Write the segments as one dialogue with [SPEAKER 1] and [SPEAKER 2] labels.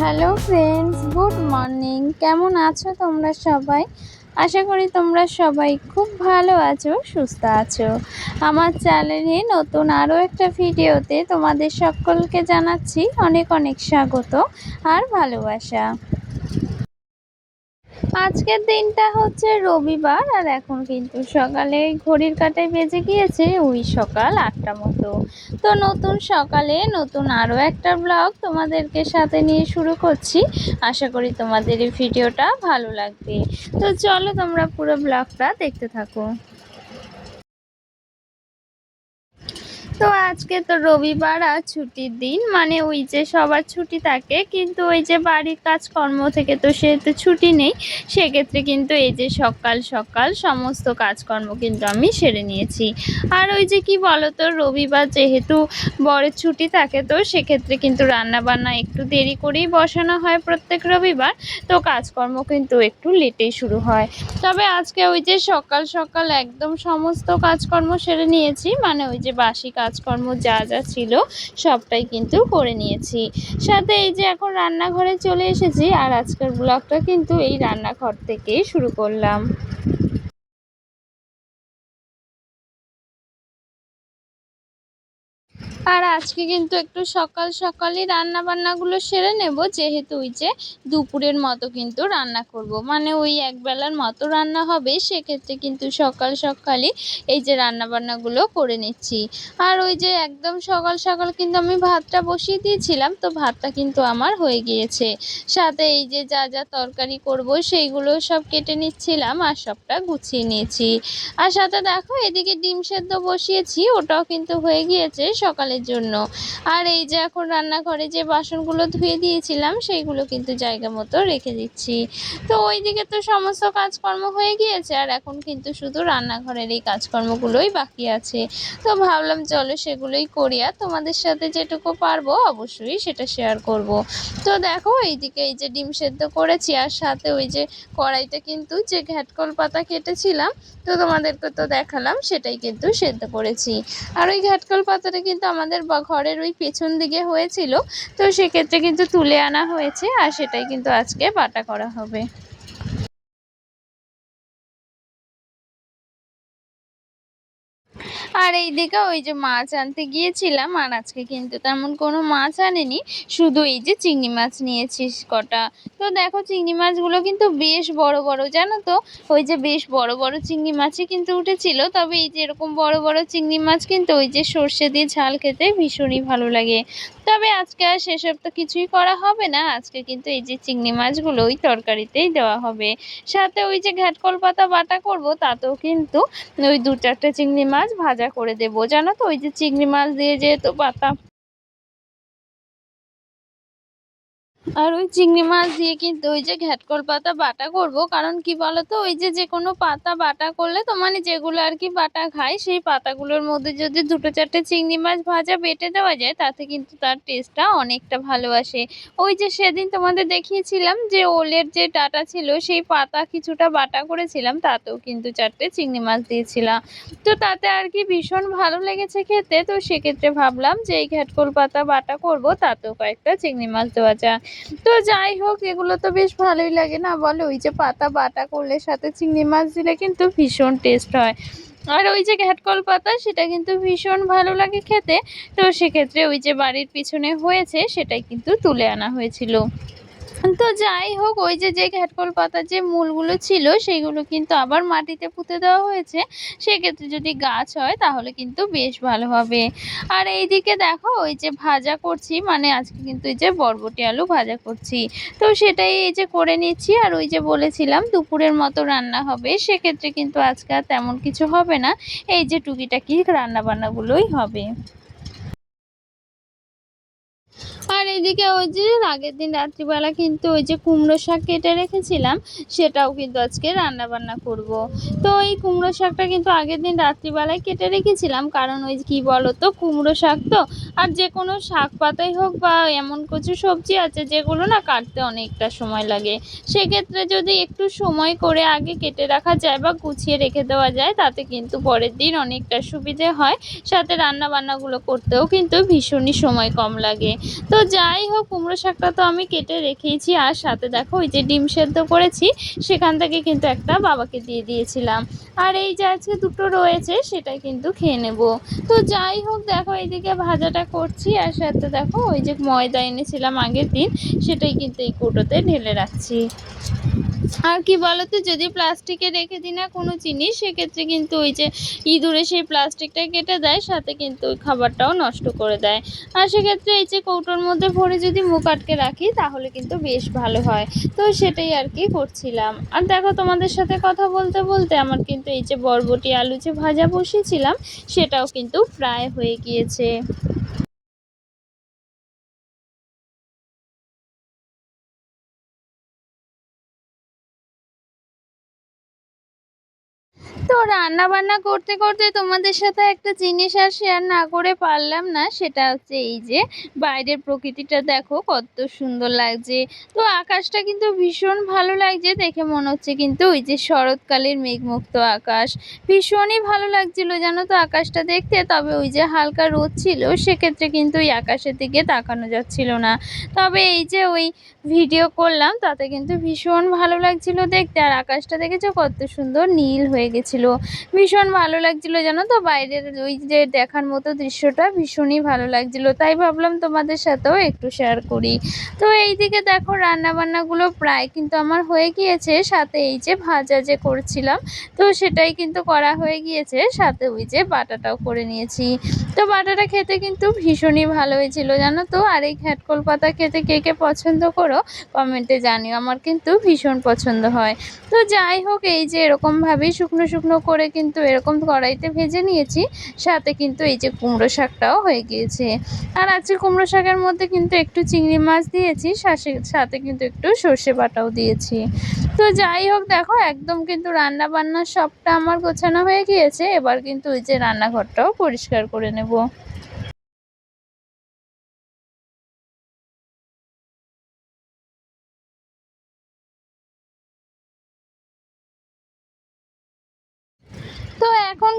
[SPEAKER 1] Hello friends good morning কেমন আছো তোমরা সবাই? আশা করি তোমরা সবাই খুব ভালো আছো, সুস্থ আছো। আমার চ্যানেলে নতুন আরও একটা ভিডিওতে তোমাদের সকলকে জানাচ্ছি অনেক অনেক স্বাগত আর ভালোবাসা। আজকের দিনটা হচ্ছে রবিবার, আর এখন কিন্তু সকালে ঘড়ির কাটায় বেজে গিয়েছে ওই সকাল আটটা মতো। তো নতুন সকালে নতুন আরও একটা ব্লগ তোমাদেরকে সাথে নিয়ে শুরু করছি। আশা করি তোমাদের এই ভিডিওটা ভালো লাগবে। তো চলো তোমরা পুরো ব্লগটা দেখতে থাকো। তো আজকে তো রবিবার আর ছুটির দিন মানে ওই যে সবার ছুটি থাকে, কিন্তু ওই যে বাড়ির কাজকর্ম থেকে তো সেহেতু ছুটি নেই, সেক্ষেত্রে কিন্তু এই যে সকাল সকাল সমস্ত কাজকর্ম কিন্তু আমি সেরে নিয়েছি। আর ওই যে কি বলতো, রবিবার যেহেতু বরের ছুটি থাকে তো সেক্ষেত্রে কিন্তু রান্না বান্না একটু দেরি করেই বসানো হয় প্রত্যেক রবিবার, তো কাজকর্ম কিন্তু একটু লেটেই শুরু হয়। তবে আজকে ওই যে সকাল সকাল একদম সমস্ত কাজকর্ম সেরে নিয়েছি মানে ওই যে বাসি কাজকর্ম যা যা ছিল সবটাই কিন্তু করে নিয়েছি। সাথে এই যে এখন রান্নাঘরে চলে এসেছি আর আজকের ব্লগটা কিন্তু এই রান্নাঘর থেকেই শুরু করলাম। আর আজকে কিন্তু একটু সকাল সকালই রান্না বান্নাগুলো সেরে নেব, যেহেতু ওই যে দুপুরের মতো কিন্তু রান্না করব। মানে ওই একবেলার মতো রান্না হবে, সেক্ষেত্রে কিন্তু সকাল সকালই এই যে রান্না বান্নাগুলো করে নিচ্ছি। আর ওই যে একদম সকাল সকাল কিন্তু আমি ভাতটা বসিয়ে দিয়েছিলাম, তো ভাতটা কিন্তু আমার হয়ে গিয়েছে। সাথে এই যে যা যা তরকারি করব, সেইগুলো সব কেটে নিচ্ছিলাম আর সবটা গুছিয়ে নিয়েছি। আর সাথে দেখো এদিকে ডিম সেদ্ধ বসিয়েছি, ওটাও কিন্তু হয়ে গিয়েছে জন্য। আর এই যে এখন রান্নাঘরে যে বাসনগুলো ধুয়ে দিয়েছিলাম, সেইগুলো কিন্তু জায়গা মতো রেখে দিচ্ছি। তো ওইদিকে তো সমস্ত কাজকর্ম হয়ে গিয়েছে, আর এখন কিন্তু শুধু রান্নাঘরের এই কাজকর্মগুলোই বাকি আছে। তো ভাবলাম চলো সেগুলোই করি, আর তোমাদের সাথে যেটুকু পারব অবশ্যই সেটা শেয়ার করব। তো দেখো এইদিকে এই যে ডিম সেদ্ধ করেছি, আর সাথে ওই যে কড়াইতে কিন্তু যে ঘ্যাটকল পাতা কেটেছিলাম, তো তোমাদেরকে তো দেখালাম, সেটাই কিন্তু সেদ্ধ করেছি। আর ওই ঘ্যাটকল পাতাটা কিন্তু আমাদের ঘরের ওই পেছন দিকে হয়েছিল, তো সেক্ষেত্রে কিন্তু তুলে আনা হয়েছে আর সেটাই কিন্তু আজকে বাটা করা হবে। আর এইদিকে ওই যে মাছ আনতে গিয়েছিলাম, আর আজকে কিন্তু তেমন কোনো মাছ আনেনি। শুধু এই যে চিংড়ি মাছ নিয়েছিস কটা। তো দেখো চিংড়ি মাছগুলো কিন্তু বেশ বড় বড়, জানো তো? ওই যে বেশ বড় বড় চিংড়ি মাছই কিন্তু উঠেছিল। তবে এই যে এরকম বড় বড় চিংড়ি মাছ কিন্তু ওই যে সর্ষে দিয়ে ঝাল খেতে ভীষণই ভালো লাগে। তবে আজকে আর সেসব তো কিছুই করা হবে না। আজকে কিন্তু এই যে চিংড়ি মাছগুলো ওই তরকারিতেই দেওয়া হবে। সাথে ওই যে ঘ্যাটকল পাতা বাটা করব, তাতেও কিন্তু ওই দু চারটে চিংড়ি মাছ ভাজা করে দেবো। জানো তো ওই যে চিংড়ি মাছ দিয়ে যেহেতু পাতা। আর ওই চিংড়ি মাছ দিয়ে কিন্তু ওই যে ঘ্যাটকল পাতা বাটা করব, কারণ কি বলতো, ওই যে যে কোনো পাতা বাটা করলে তো মানে যেগুলো আর কি বাটা খায়, সেই পাতাগুলোর মধ্যে যদি দুটো চারটে চিংড়ি মাছ ভাজা বেটে দেওয়া যায়, তাতে কিন্তু তার টেস্টটা অনেকটা ভালো আসে। ওই যে সেদিন তোমাদের দেখিয়েছিলাম যে ওলের যে ডাটা ছিল, সেই পাতা কিছুটা বাটা করেছিলাম, তাতেও কিন্তু চারটে চিংড়ি মাছ দিয়েছিলাম। তো তাতে আর কি ভীষণ ভালো লেগেছে খেতে, তো সেক্ষেত্রে ভাবলাম যে এই ঘ্যাটকল পাতা বাটা করব, তাতেও কয়েকটা চিংড়ি মাছ দেওয়া যায় তো যাই হোক, এগুলো তো বেশ ভালোই লাগে না বলে? ওই যে পাতা বাটা করলে সাথে চিংড়ি মাছ দিলে কিন্তু ভীষণ টেস্ট হয়। আর ওই যে ঘ্যাটকল পাতা, সেটা কিন্তু ভীষণ ভালো লাগে খেতে। তো সেক্ষেত্রে ওই যে বাড়ির পিছনে হয়েছে, সেটাই কিন্তু তুলে আনা হয়েছিল। তো যাই হোক, ওই যে যে ঘ্যাটকল পাতার যে মূলগুলো ছিল সেইগুলো কিন্তু আবার মাটিতে পুঁতে দেওয়া হয়েছে। সেক্ষেত্রে যদি গাছ হয়, তাহলে কিন্তু বেশ ভালো হবে। আর এইদিকে দেখো, ওই যে ভাজা করছি মানে আজকে কিন্তু এই যে বরবটি আলু ভাজা করছি। তো সেটাই এই যে করে নিচ্ছি, আর ওই যে বলেছিলাম, দুপুরের মতো রান্না হবে। সেক্ষেত্রে কিন্তু আজকে আর তেমন কিছু হবে না। এই যে টুকিটাকি রান্না বান্নাগুলোই হবে। এদিকে ওই যে আগের দিন রাত্রিবেলা কিন্তু ওই যে কুমড়ো শাক কেটে রেখেছিলাম, সেটাও কিন্তু আজকে রান্না বান্না করব। তো এই কুমড়ো শাকটা কিন্তু আগের দিন রাত্রিবেলায় কেটে রেখেছিলাম, কারণ ওই কি বলো তো কুমড়ো শাক তো, আর যে কোনো শাক পাতাই হোক বা এমন কিছু সবজি আছে যেগুলো না কাটতে অনেকটা সময় লাগে। সেক্ষেত্রে যদি একটু সময় করে আগে কেটে রাখা যায় বা গুছিয়ে রেখে দেওয়া যায়, তাতে কিন্তু পরের দিন অনেকটা সুবিধে হয়। সাথে রান্না বান্নাগুলো করতেও কিন্তু ভীষণই সময় কম লাগে। তো যাই হোক, কুমড়ো শাকটা তো আমি কেটে রেখেছি আর সাথে দেখো ওই যে ডিম সেদ্ধ করেছি, সেখান থেকে কিন্তু একটা বাবাকে দিয়ে দিয়েছিলাম। আর এই যে আজকে দুটো রয়েছে, সেটা কিন্তু খেয়ে নেব। তো যাই হোক, দেখো এইদিকে ভাজাটা করছি আর সাথে দেখো ওই যে ময়দা এনেছিলাম আগের দিন, সেটাই কিন্তু এই কৌটোতে ঢেলে রাখছি। আর কি বলতো, যদি প্লাস্টিকে রেখে দিই না কোনো জিনিস, সেক্ষেত্রে কিন্তু ওই যে ইঁদুরে সেই প্লাস্টিকটা কেটে দেয়, সাথে কিন্তু ওই খাবারটাও নষ্ট করে দেয়। আর সেক্ষেত্রে এই যে কৌটোর মধ্যে ভরে যদি মুখ আটকে রাখি, তাহলে কিন্তু বেশ ভালো হয়। তো সেটাই আর কি করছিলাম। আর দেখো, তোমাদের সাথে কথা বলতে বলতে আমার কিন্তু এই যে বরবটি আলু যে ভাজা বসিয়েছিলাম, সেটাও কিন্তু প্রায় হয়ে গিয়েছে। রান্না বান্না করতে করতে তোমাদের সাথে একটা জিনিস আর শেয়ার না করে পারলাম না, সেটা হচ্ছে এই যে বাইরের প্রকৃতিটা দেখো কত সুন্দর লাগছে। তো আকাশটা কিন্তু ভীষণ ভালো লাগছে দেখে মনে হচ্ছে কিন্তু ওই যে শরৎকালের মেঘমুক্ত আকাশ। ভীষণই ভালো লাগছিল জানো তো আকাশটা দেখতে, তবে ওই যে হালকা রোদ ছিল, সেক্ষেত্রে কিন্তু ওই আকাশের দিকে তাকানো যাচ্ছিল না। তবে এই যে ওই ভিডিও করলাম, তাতে কিন্তু ভীষণ ভালো লাগছিল দেখতে। আর আকাশটা দেখেছ? কত সুন্দর নীল হয়ে গেছিল। ভীষণ ভালো লাগছিল, জানো তো? বাইরের ওই যে দেখার মতো দৃশ্যটা ভীষণই ভালো লাগছিল। তাই ভাবলাম তোমাদের সাথেও একটু শেয়ার করি। তো এইদিকে দেখো, রান্নাবান্নাগুলো প্রায় কিন্তু আমার হয়ে গিয়েছে। সাথে এই যে ভাজা যে করছিলাম, তো সেটাই কিন্তু করা হয়ে গিয়েছে। সাথে ওই যে বাটাটাও করে নিয়েছি। তো বাটাটা খেতে কিন্তু ভীষণই ভালো হয়েছিল, জানো তো? আর এই ঘ্যাটকল পাতা খেতে কে কে পছন্দ করো কমেন্টে জানিও। আমার কিন্তু ভীষণ পছন্দ হয়। তো যাই হোক, এই যে এরকমভাবেই শুকনো শুকনো করে কিন্তু এরকম কড়াইতে ভেজে নিয়েছি, সাথে কিন্তু এই যে কুমড়ো শাকটাও হয়ে গিয়েছে। আর আজকে কুমড়ো শাকের মধ্যে কিন্তু একটু চিংড়ি মাছ দিয়েছি সাথে কিন্তু একটু সর্ষে বাটাও দিয়েছি। তো যাই হোক, দেখো একদম কিন্তু রান্না বান্না সবটা আমার গোছানো হয়ে গিয়েছে। এবার কিন্তু ওই যে রান্নাঘরটাও পরিষ্কার করে নেব।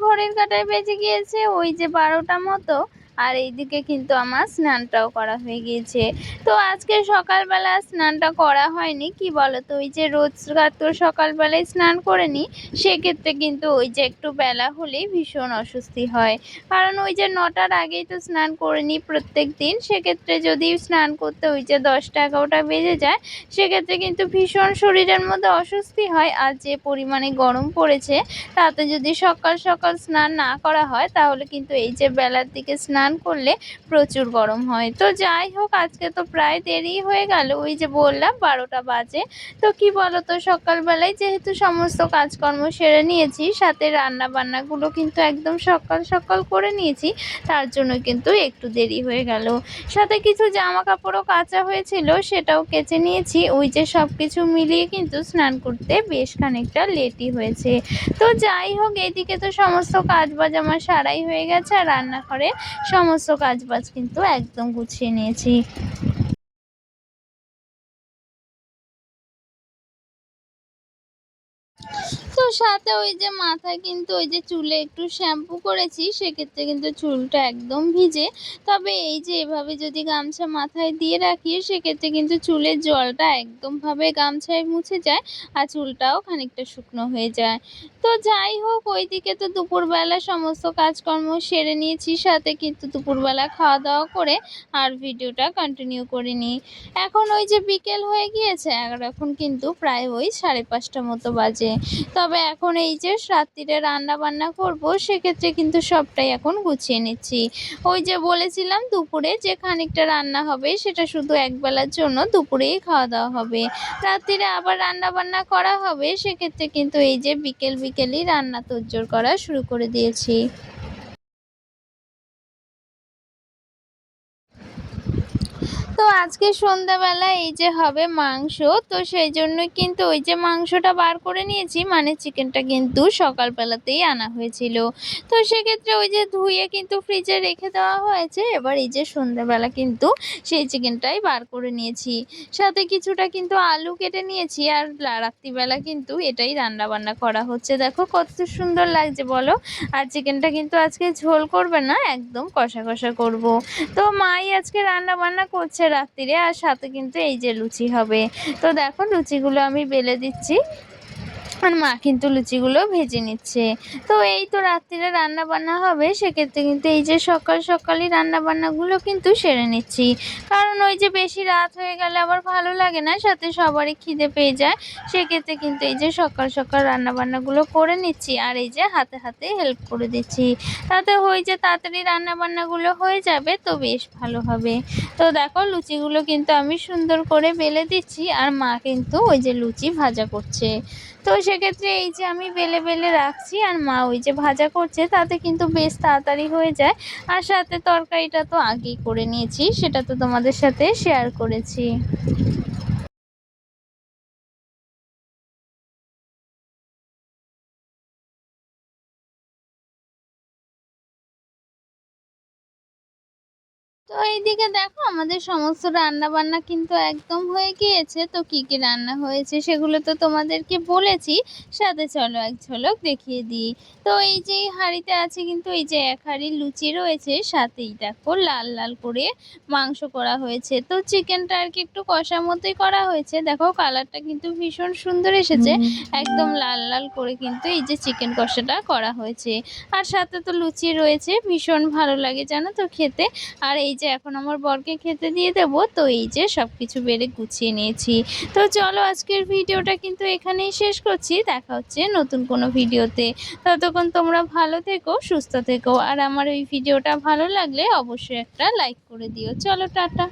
[SPEAKER 1] ঘড়ির কাঁটায় বেজে গিয়েছে ওই যে বারোটা মতো। আর এইদিকে কিন্তু আমার স্নানটাও করা হয়ে গিয়েছে। তো আজকে সকালবেলা স্নানটা করা হয়নি, কি বলো তো ওই যে রোজগার তো সকালবেলায় স্নান করে নিই সেক্ষেত্রে কিন্তু ওই যে একটু বেলা হলেই ভীষণ অস্বস্তি হয়। কারণ ওই যে নটার আগেই তো স্নান করে নিই প্রত্যেক দিন, সেক্ষেত্রে যদি স্নান করতে ওই যে দশটা এগারোটা বেজে যায়, সেক্ষেত্রে কিন্তু ভীষণ শরীরের মধ্যে অস্বস্তি হয়। আর যে পরিমাণে গরম পড়েছে, তাতে যদি সকাল সকাল স্নান না করা হয়, তাহলে কিন্তু এই যে বেলার দিকে স্নান করলে প্রচুর গরম হয়। তো যাই হোক, আজকে তো প্রায় দেরি হয়ে গেল। ওই যে বললাম, বারোটা বাজে। তো কি বলো তো সকালবেলায় যেহেতু সমস্ত কাজকর্ম সেরে নিয়েছি, সাথে রান্না বান্নাগুলো কিন্তু একদম সকাল সকাল করে নিয়েছি, তার জন্য কিন্তু একটু দেরি হয়ে গেল। সাথে কিছু জামা কাপড়ও কাচা হয়েছিল, সেটাও কেচে নিয়েছি। ওই যে সব কিছু মিলিয়ে কিন্তু স্নান করতে বেশ খানিকটা লেটই হয়েছে। তো যাই হোক, এদিকে তো সমস্ত কাজ বাজ আমার সারাই হয়ে গেছে, আর রান্নাঘরে সমস্ত কাজ বাজ কিন্তু একদম গুছিয়ে নিয়েছি। সাথে ওই যে মাথায় কিন্তু ওই যে চুলে একটু শ্যাম্পু করেছি, সেক্ষেত্রে কিন্তু চুলটা একদম ভিজে। তবে এই যে এভাবে যদি গামছা মাথায় দিয়ে রাখি, সেক্ষেত্রে কিন্তু চুলের জলটা একদমভাবে গামছায় মুছে যায় আর চুলটাও খানিকটা শুকনো হয়ে যায়। তো যাই হোক, ওইদিকে তো দুপুরবেলা সমস্ত কাজকর্ম সেরে নিয়েছি, সাথে কিন্তু দুপুরবেলা খাওয়া দাওয়া করে আর ভিডিওটা কন্টিনিউ করিনি। এখন ওই যে বিকেল হয়ে গিয়েছে আর এখন কিন্তু প্রায় ওই সাড়ে পাঁচটা মতো বাজে। তবে এখন এই যে রাত্রিরে রান্না বান্না করব, সেক্ষেত্রে কিন্তু সবটাই এখন গুছিয়ে নিচ্ছি। ওই যে বলেছিলাম দুপুরে যে খানিকটা রান্না হবে, সেটা শুধু একবেলার জন্য দুপুরেই খাওয়া দাওয়া হবে। রাত্রিরে আবার রান্না বান্না করা হবে, সেক্ষেত্রে কিন্তু এই যে বিকেল বিকেলই রান্না তোড়জোড় করা শুরু করে দিয়েছি। তো আজকে সন্ধ্যাবেলা এই যে হবে মাংস, তো সেই জন্য কিন্তু ওই যে মাংসটা বার করে নিয়েছি মানে চিকেনটা কিন্তু সকালবেলাতেই আনা হয়েছিল। তো সেক্ষেত্রে ওই যে ধুয়ে কিন্তু ফ্রিজে রেখে দেওয়া হয়েছে, এবার এই যে সন্ধ্যাবেলা কিন্তু সেই চিকেনটাই বার করে নিয়েছি। সাথে কিছুটা কিন্তু আলু কেটে নিয়েছি, আর রাত্রিবেলা কিন্তু এটাই রান্না বান্না করা হচ্ছে। দেখো কত সুন্দর লাগছে বলো। আর চিকেনটা কিন্তু আজকে ঝোল করবে না, একদম কষা কষা করব। তো মাই আজকে রান্না বান্না করছে রাত্রিরে আর সাথে কিন্তু এই যে লুচি হবে। তো দেখো লুচিগুলো আমি বেলে দিচ্ছি। আর মা কিন্তু লুচিগুলো ভেজে নিচ্ছে। তো এই তো রাত্রিরে রান্না বান্না হবে, সেক্ষেত্রে কিন্তু এই যে সকাল সকালই রান্না বান্নাগুলো কিন্তু সেরে নিচ্ছি। কারণ ওই যে বেশি রাত হয়ে গেলে আবার ভালো লাগে না, সাথে সবারই খিদে পেয়ে যায়। সেক্ষেত্রে কিন্তু এই যে সকাল সকাল রান্না বান্নাগুলো করে নিচ্ছি, আর এই যে হাতে হাতে হেল্প করে দিচ্ছি। তাতে হয়ে যে তাড়াতাড়ি রান্না বান্নাগুলো হয়ে যাবে তো বেশ ভালো হবে। তো দেখো লুচিগুলো কিন্তু আমি সুন্দর করে বেলে দিচ্ছি, আর মা কিন্তু ওই যে লুচি ভাজা করছে। তো সেক্ষেত্রে এই যে আমি বেলে বেলে রাখছি আর মা ওই যে ভাজা করছে, তাতে কিন্তু বেশ তাড়াতাড়ি হয়ে যায়। আর সাথে তরকারিটা তো আগেই করে নিয়েছি, সেটা তো তোমাদের সাথে শেয়ার করেছি। তো এইদিকে দেখো আমাদের সমস্ত রান্না বান্না কিন্তু একদম হয়ে গিয়েছে। তো কি কি রান্না হয়েছে সেগুলো তো তোমাদেরকে বলেছি। সাথে চলো এক ঝলক দেখিয়ে দিই। তো এই যে হাঁড়িতে আছে কিন্তু এই যে এক হাঁড়ি লুচি রয়েছে সাথেই দেখো লাল লাল করে মাংস করা হয়েছে। তো চিকেনটা আর কি একটু কষার মতোই করা হয়েছে। দেখো কালারটা কিন্তু ভীষণ সুন্দর এসেছে। একদম লাল লাল করে কিন্তু এই যে চিকেন কষাটা করা হয়েছে। আর সাথে তো লুচি রয়েছে ভীষণ ভালো লাগে জানো তো খেতে। আর এই যে এখন আমার বরকে খেতে দিয়ে দেব, তো এই যে সব কিছু বেড়ে গুছিয়ে নিয়েছি। তো চলো আজকের ভিডিওটা কিন্তু এখানেই শেষ করছি। দেখা হচ্ছে নতুন কোনো ভিডিওতে। ততক্ষণ তোমরা ভালো থেকো, সুস্থ থেকো। আর আমার ওই ভিডিওটা ভালো লাগলে অবশ্যই একটা লাইক করে দিও। চলো, টাটা।